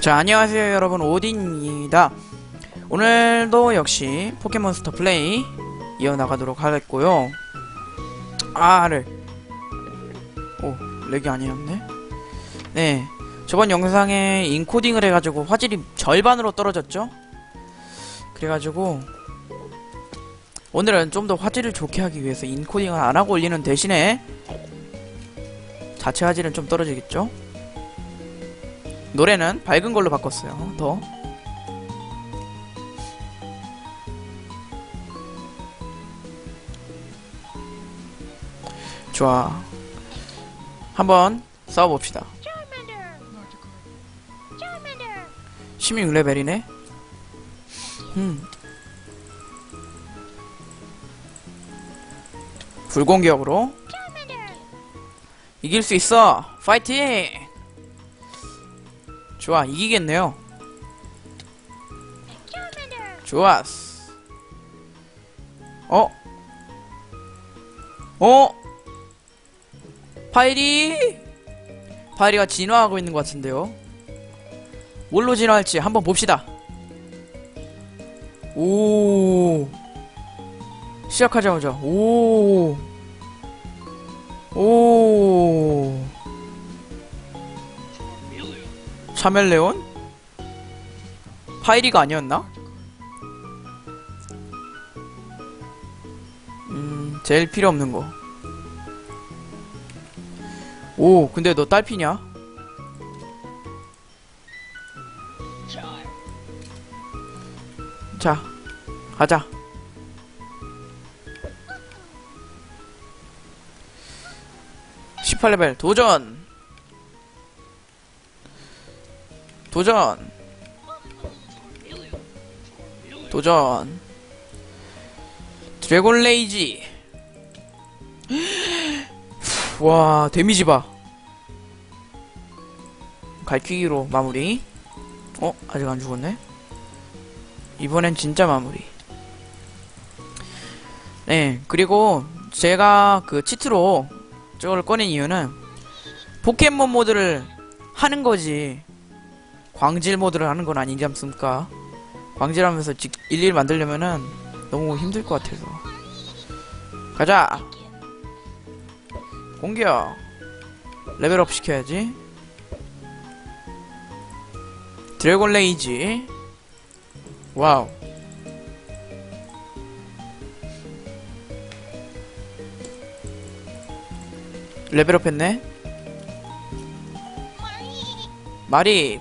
자 안녕하세요 여러분. 오딘입니다. 오늘도 역시 포켓몬스터 플레이 이어나가도록 하겠고요. 아를. 오 렉이 아니었네. 네. 저번 영상에 인코딩을 해가지고 화질이 절반으로 떨어졌죠? 그래가지고 오늘은 좀 더 화질을 좋게 하기 위해서 인코딩을 안하고 올리는 대신에 자체 화질은 좀 떨어지겠죠 노래는 밝은 걸로 바꿨어요. 더. 좋아. 한번 싸워봅시다. Charmander! Charmander! 16레벨이네. 음. 불공격으로! 이길 수 있어. 파이팅! 좋아, 이기겠네요. 좋았어. 어? 어? 파이리? 파이리가 진화하고 있는 것 같은데요. 뭘로 진화할지 한번 봅시다. 오. 시작하자마자 오. 오. 차멜레온? 파이리가 아니었나? 음, 제일 필요 없는 거. 오, 근데 너 딸피냐? 자, 가자. (18레벨) 도전! 도전! 도전! 드래곤 레이지! 와, 데미지 봐. 갈퀴기로 마무리. 어? 아직 안 죽었네? 이번엔 진짜 마무리. 네, 그리고 제가 그 치트로 저걸 꺼낸 이유는 포켓몬 모드를 하는 거지. 광질 모드를 하는 건 아니지 않습니까? 광질하면서 직, 일일 만들려면은 너무 힘들 것 같아서. 가자! 공격! 레벨업 시켜야지. 드래곤 레이지. 와우. 레벨업 했네? 마리!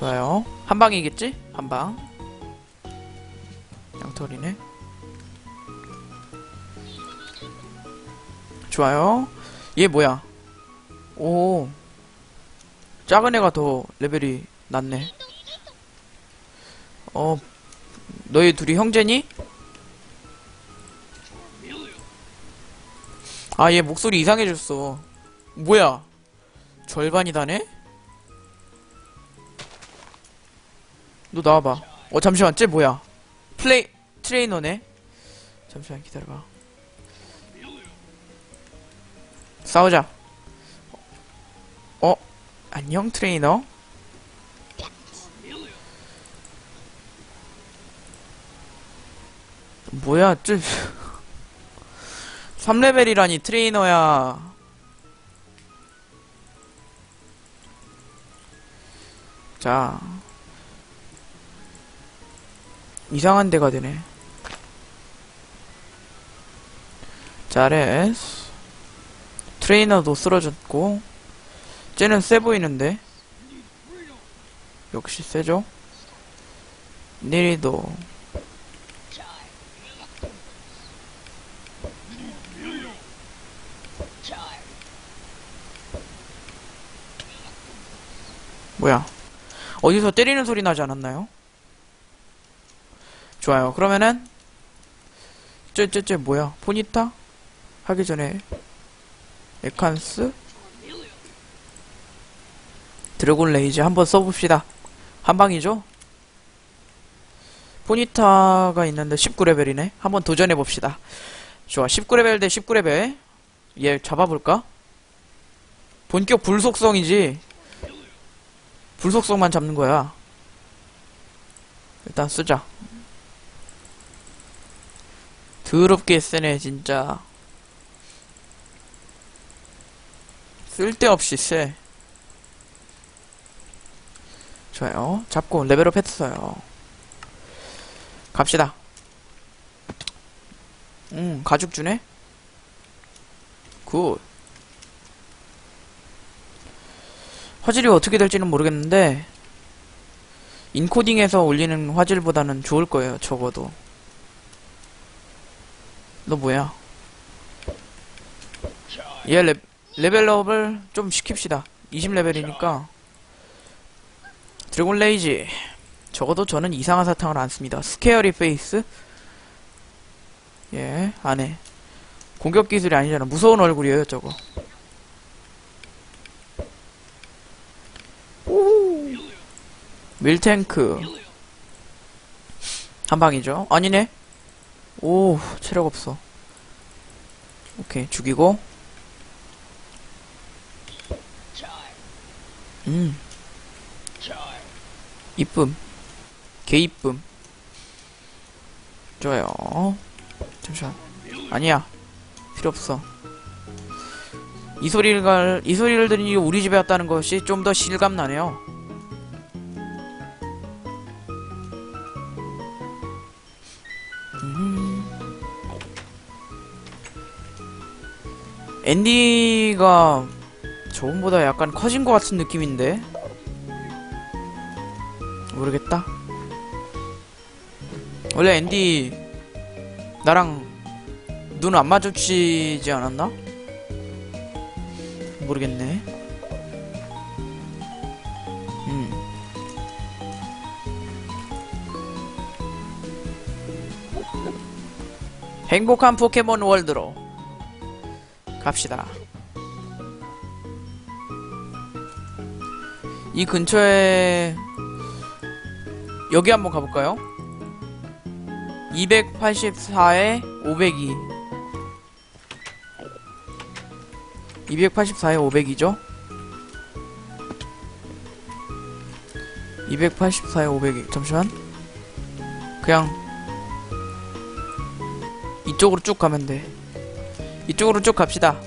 좋아요. 한 방이겠지? 한 방. 양털이네. 좋아요. 얘 뭐야? 오. 작은 애가 더 레벨이 낮네. 어, 너희 둘이 형제니? 아, 얘 목소리 이상해졌어. 뭐야? 절반이다네? 너 나와봐. 어, 잠시만, 쟤 뭐야? 플레이, 트레이너네? 잠시만, 기다려봐. 싸우자. 어? 안녕, 트레이너? 뭐야, 쟤. 3레벨이라니, 트레이너야. 자. 이상한 데가 되네. 잘했어. 트레이너도 쓰러졌고 쟤는 세 보이는데 역시 세죠 니리도 뭐야 어디서 때리는 소리 나지 않았나요? 좋아요. 그러면은 쟤쟤쟤 뭐야? 포니타? 하기 전에 에칸스? 드래곤 레이즈 한번 써봅시다. 한 방이죠? 포니타가 있는데 19레벨이네. 한번 도전해봅시다. 좋아. 19레벨 대 19레벨. 얘 잡아볼까? 본격 불속성이지. 불속성만 잡는 거야. 일단 쓰자 더럽게 세네 진짜. 쓸데없이 세 좋아요. 잡고 레벨업 했어요. 갑시다. 음 가죽 주네? 굿. 화질이 어떻게 될지는 모르겠는데 인코딩해서 올리는 화질보다는 좋을 거예요 적어도 너 뭐야? 얘 레, 레벨업을 좀 시킵시다. 20레벨이니까. 드래곤 레이지. 적어도 저는 이상한 사탕을 안 씁니다. 스케어리 페이스? 예 안 해. 공격 기술이 아니잖아. 무서운 얼굴이에요 저거. 오! 밀탱크. 한 방이죠. 아니네 오 체력 없어. 오케이 죽이고. 음. 이쁨. 개 이쁨. 좋아요. 잠시만. 아니야. 필요 없어. 이 소리를 갈, 이 소리를 들으니 우리 집에 왔다는 것이 좀 더 실감 나네요 앤디가 저번보다 약간 커진 것 같은 느낌인데 모르겠다 원래 앤디 나랑 눈 안 마주치지 않았나? 모르겠네. 행복한 포켓몬 월드로 갑시다. 이 근처에 여기 한번 가볼까요? 284에 502 284에 500이죠? 284에 500이 잠시만 그냥 이쪽으로 쭉 가면 돼. 이쪽으로 쭉 갑시다.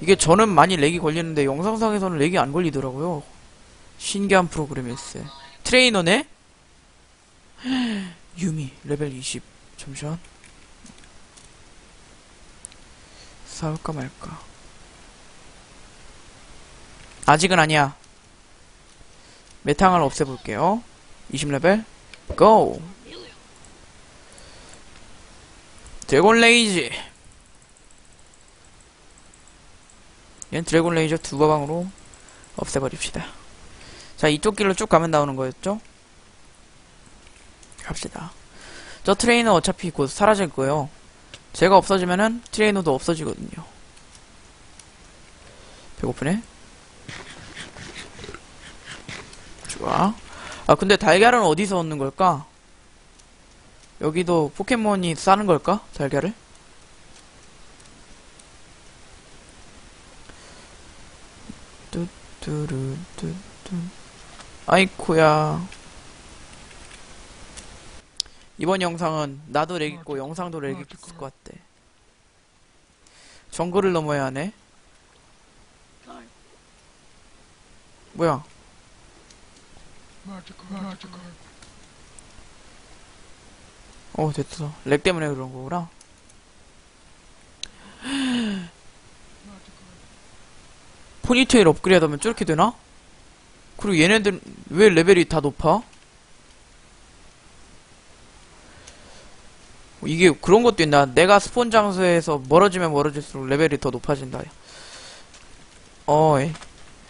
이게 저는 많이 렉이 걸리는데 영상상에서는 렉이 안 걸리더라고요. 신기한 프로그램일세 트레이너네? 유미 레벨 20 잠시만. 싸울까 말까. 아직은 아니야. 메탕을 없애볼게요 20레벨 고 드래곤 레이지 얘는 드래곤 레이저 두 가방으로 없애버립시다 자 이쪽 길로 쭉 가면 나오는 거였죠? 갑시다 저 트레이너 어차피 곧 사라질 거예요. 제가 없어지면은 트레이너도 없어지거든요. 배고프네? 좋아. 아, 근데 달걀은 어디서 얻는 걸까? 여기도 포켓몬이 싸는 걸까? 달걀을? 뚜뚜루뚜뚜. 아이쿠야. 이번 영상은 나도 렉 있고 영상도 렉 있을 것 같대. 정글을 넘어야 하네. 뭐야? 어 됐어. 렉 때문에 그런 거구나. 포니테일 업그레이드 하면 저렇게 되나? 그리고 얘네들 왜 레벨이 다 높아? 이게 그런 것도 있나? 내가 스폰 장소에서 멀어지면 멀어질수록 레벨이 더 높아진다. 어이,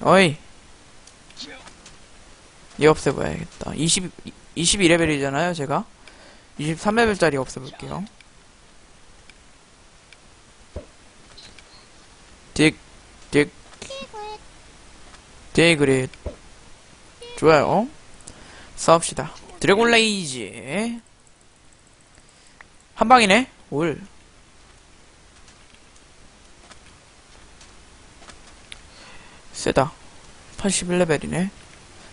어이. 얘 없애봐야겠다. 20, 22레벨이잖아요, 제가. 23레벨짜리 없애볼게요. 딕, 딕. 데이그릿. 좋아요. 싸웁시다. 드래곤 레이지. 한 방이네? 올. 세다. 81레벨이네.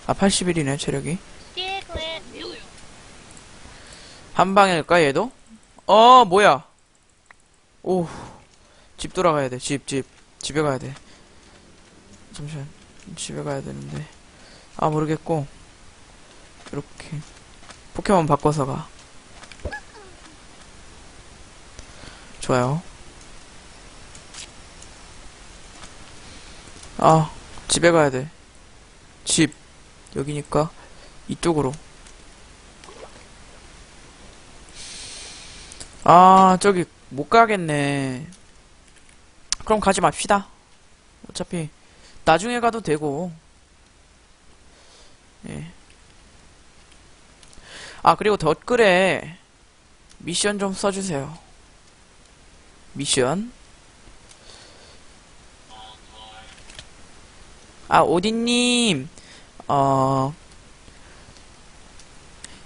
아, 81이네, 체력이. Diglett. 한 방일까, 얘도? 어, 뭐야. 오. 집 돌아가야 돼, 집, 집. 집 에 가야 돼. 잠시만. 집에 가야 되는데. 아, 모르겠고. 이렇게. 포켓몬 바꿔서 가. 좋아요. 아, 집에 가야 돼. 집. 여기니까. 이쪽으로. 아, 저기, 못 가겠네. 그럼 가지 맙시다. 어차피, 나중에 가도 되고. 예. 아, 그리고 댓글에 미션 좀 써주세요. 미션. 아, 오디님, 어,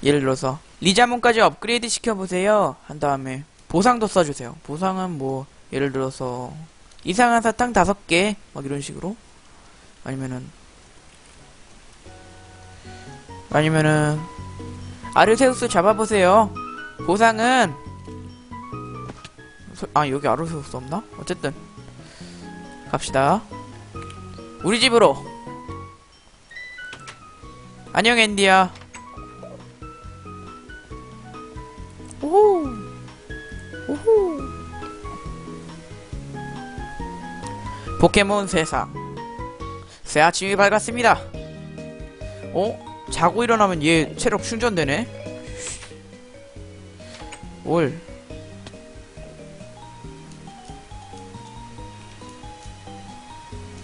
예를 들어서, 리자몬까지 업그레이드 시켜보세요. 한 다음에, 보상도 써주세요. 보상은 뭐, 예를 들어서, 이상한 사탕 다섯 개, 막 이런 식으로. 아니면은, 아니면은, 아르세우스 잡아보세요. 보상은, 서- 아, 여기 아르세우스 없나? 어쨌든, 갑시다. 우리 집으로. 안녕, 앤디야. 오호. 오호. 포켓몬 세상. 새 아침이 밝았습니다. 어? 자고 일어나면 얘 체력 충전되네? 올.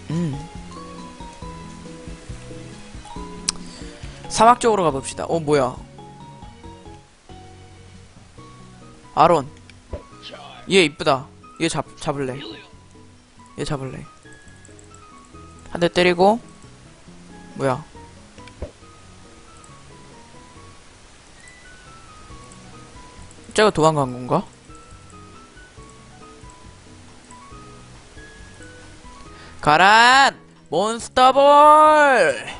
음. 사막 쪽으로 가봅시다. 어, 뭐야. 아론. 얘 이쁘다. 얘 잡, 잡을래. 얘 잡을래. 한 대 때리고. 뭐야. 쟤가 도망간 건가? 가란! 몬스터볼!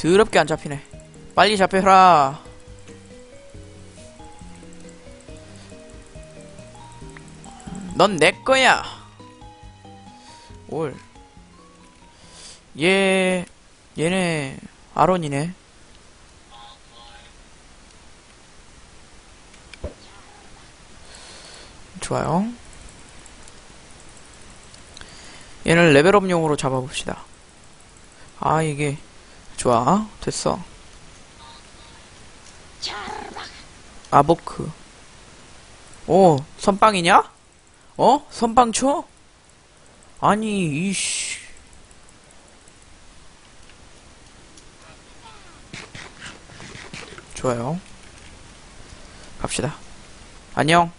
더럽게 안 잡히네. 빨리 잡혀라. 넌 내 거야. 올. 얘, 얘네, 아론이네. 좋아요. 얘를 레벨업용으로 잡아봅시다. 아, 이게, 좋아. 됐어. 아보크. 오, 선빵이냐? 어? 선빵 쳐? 아니, 이씨. 좋아요. 갑시다. 안녕.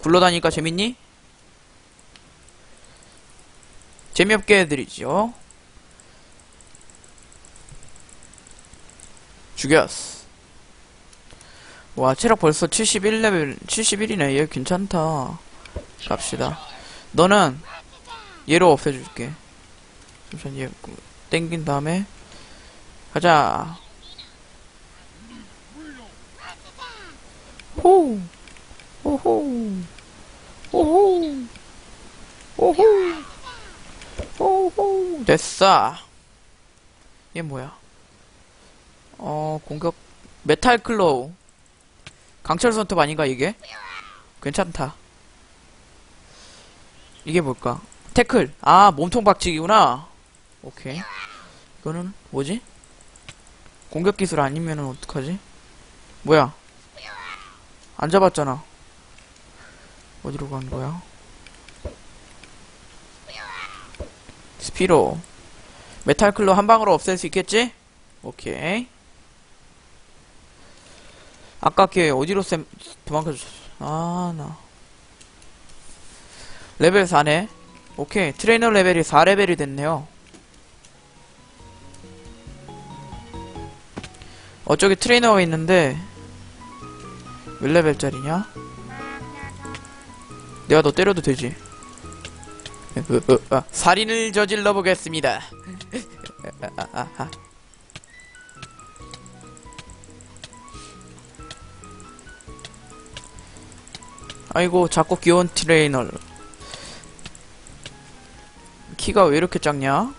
굴러다니까 재밌니? 재미없게 해드리죠. 죽였어. 와, 체력 벌써 71레벨, 71이네. 얘 괜찮다. 갑시다. 너는 얘로 없애줄게. 잠시만, 얘 그, 땡긴 다음에. 가자. 호! 오호! 오호! 오호! 오호! 됐어. 얘 뭐야? 어, 공격, 메탈 클로우. 강철 손톱 아닌가, 이게? 괜찮다. 이게 뭘까? 태클. 아, 몸통 박치기구나. 오케이. 이거는, 뭐지? 공격 기술 아니면은 어떡하지? 뭐야? 안 잡았잖아. 어디로 간 거야? 스피로. 메탈 클로 한 방으로 없앨 수 있겠지? 오케이. 아까 걔 어디로 쌤 도망가줬어? 아나. 레벨 4네. 오케이. 트레이너 레벨이 4레벨이 됐네요. 어쩌기 트레이너가 있는데 몇 레벨짜리냐? 내가 너 때려도 되지? 어, 어, 어, 아, 살인을 저질러 보겠습니다. 아, 아, 아. 아이고, 작고 귀여운 트레이너. 키가 왜 이렇게 작냐?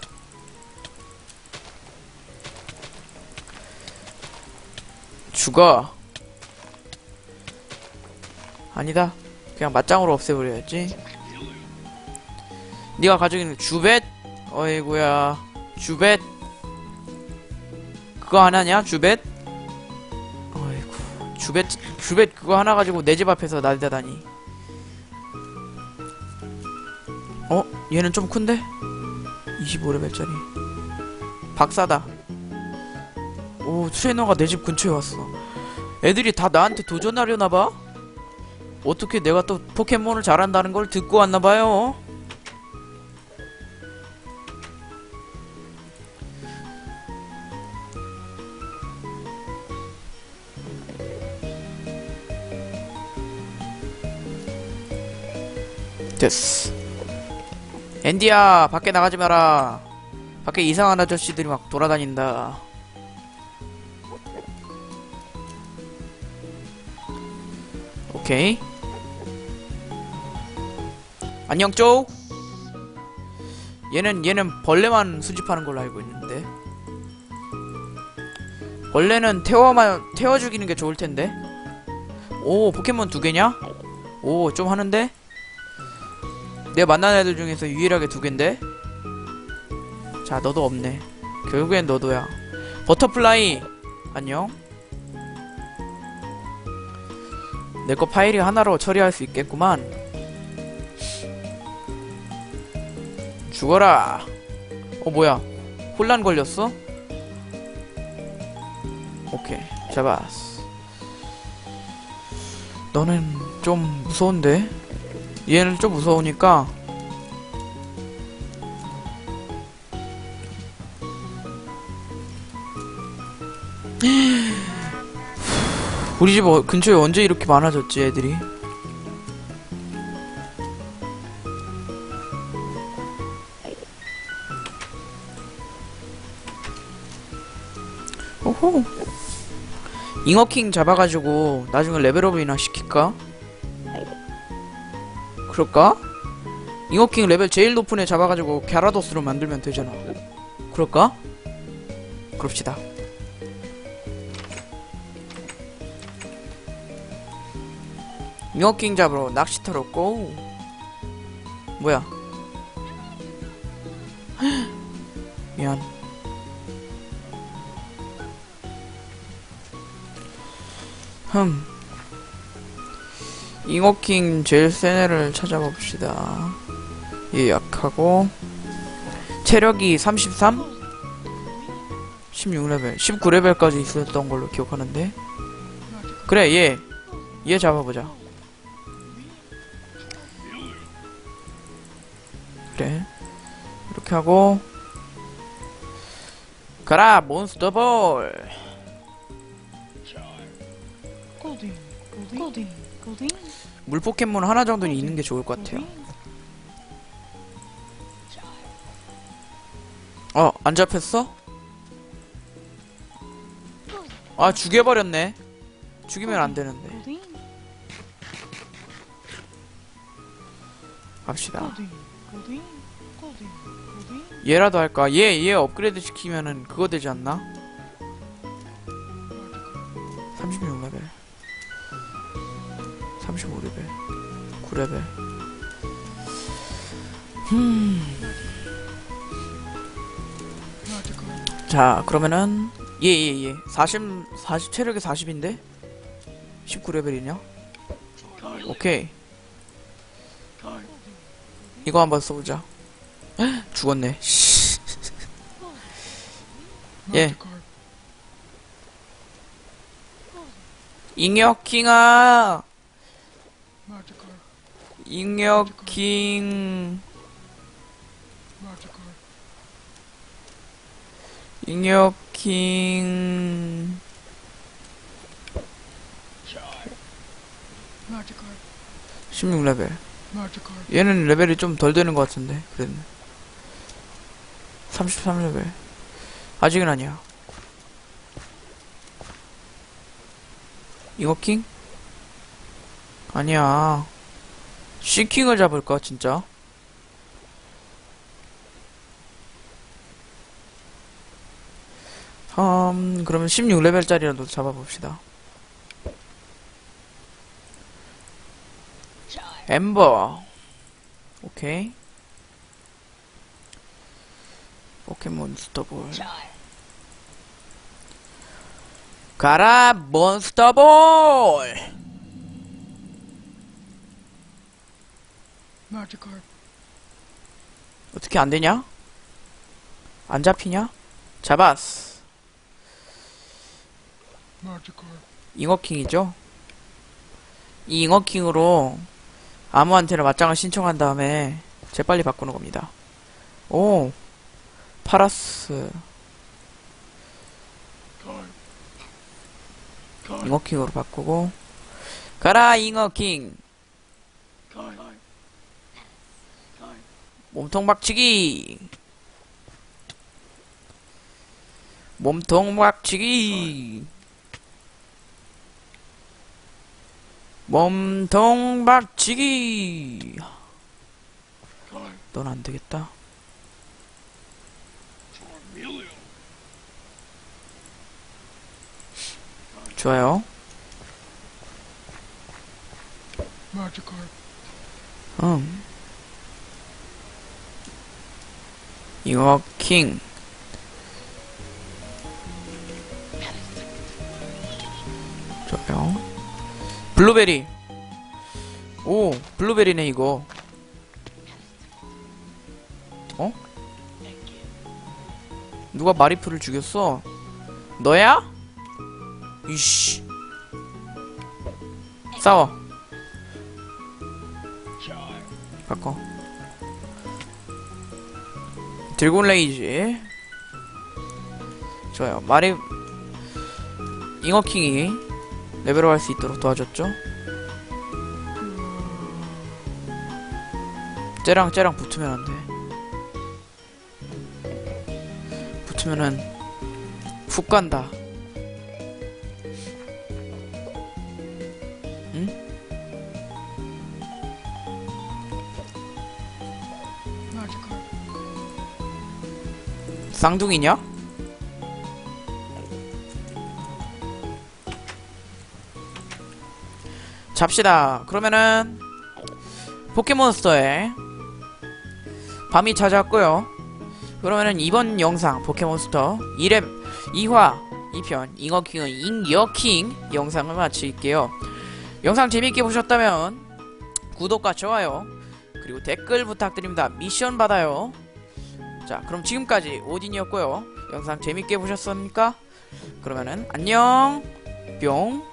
죽어. 아니다. 그냥 맞짱으로 없애버려야지. 네가 가지고 있는 주벳? 어이구야. 주벳? 그거 하나냐? 주벳? 어이구. 주벳, 주벳 그거 하나 가지고 내 집 앞에서 날다다니. 어? 얘는 좀 큰데? 25레벨짜리. 박사다. 오, 트레이너가 내 집 근처에 왔어. 애들이 다 나한테 도전하려나봐? 어떻게 내가 또 포켓몬을 잘한다는 걸 듣고 왔나봐요. 됐어. 앤디야, 밖에 나가지 마라. 밖에 이상한 아저씨들이 막 돌아다닌다. 오케이. 안녕, 쪼. 얘는, 얘는 벌레만 수집하는 걸로 알고 있는데. 벌레는 태워만, 태워 죽이는 게 좋을 텐데. 오, 포켓몬 두 개냐? 오, 좀 하는데? 내가 만난 애들 중에서 유일하게 두 갠데? 자, 너도 없네. 결국엔 너도야. 버터플라이, 안녕. 내 거 파일이 하나로 처리할 수 있겠구만. 죽어라. 어, 뭐야. 혼란 걸렸어? 오케이. 잡았어. 너는 좀 무서운데? 얘는 좀 무서우니까 우리 집 어- 근처에 언제 이렇게 많아졌지 애들이 잉어킹 잡아가지고 나중에 레벨업이나 시킬까? 그럴까? 잉어킹 레벨 제일 높은 애 잡아가지고 갸라도스로 만들면 되잖아. 그럴까? 그럽시다. 잉어킹 잡으러 낚시터로 고. 뭐야? 미안. 흠. 잉어킹 제일 센 애를 찾아가 봅시다. 얘 약하고. 체력이 33? 16레벨, 19레벨까지 있었던 걸로 기억하는데. 그래 얘, 얘 잡아보자. 그래. 이렇게 하고. 가라 몬스터볼! 고딩 고딩 물 포켓몬 하나 정도는 있는 게 좋을 것 같아요. 어, 안 잡혔어? 아, 죽여버렸네. 죽이면 안 되는데. 갑시다. 얘라도 할까? 얘, 얘 업그레이드 시키면은 그거 되지 않나? 9레벨. 자, 그러면은 예, 예, 예. 40 40 체력이 40인데 19레벨이냐? 오케이. 이거 한번 써보자. 헉, 죽었네. 씨. 예. 잉여킹아. 잉여킹 잉여킹 16레벨. 얘는 레벨이 좀 덜 되는 것 같은데 그랬네 33레벨. 아직은 아니야. 잉어킹? 아니야. C킹을 잡을까, 진짜? 음, 그러면 16레벨짜리라도 잡아봅시다. 엠버. 오케이. 포켓몬스터볼. 가라, 몬스터볼! Magikarp. 어떻게 안 되냐? 안 잡히냐? 잡았어. Magikarp. 잉어킹이죠? 이 잉어킹으로 아무한테나 맞짱을 신청한 다음에 재빨리 바꾸는 겁니다. 오, 파라스. 잉어킹으로 바꾸고 가라 잉어킹. 몸통 박치기 몸통 박치기 몸통 박치기. 넌 안 되겠다. Charmeleon. 좋아요. Magikarp. 음. 잉어킹. 좋아요. 블루베리. 오, 블루베리네, 이거. 어? 누가 마리프를 죽였어? 너야? 이씨. 싸워. 바꿔. 드래곤 레이지. 좋아요. 마리, 잉어킹이 레벨업 할 수 있도록 도와줬죠. 쟤랑 쟤랑 붙으면 안 돼. 붙으면은 훅 간다. Magikarp. 쌍둥이냐? 잡시다. 그러면은 포켓몬스터에 밤이 찾아왔고요. 그러면은 이번 영상 포켓몬스터 2렙 2화 2편 잉어킹은 잉여킹 영상을 마칠게요. 영상 재밌게 보셨다면 구독과 좋아요 그리고 댓글 부탁드립니다. 미션 받아요. 자, 그럼 지금까지 오딘이었고요. 영상 재밌게 보셨습니까? 그러면은 안녕. 뿅.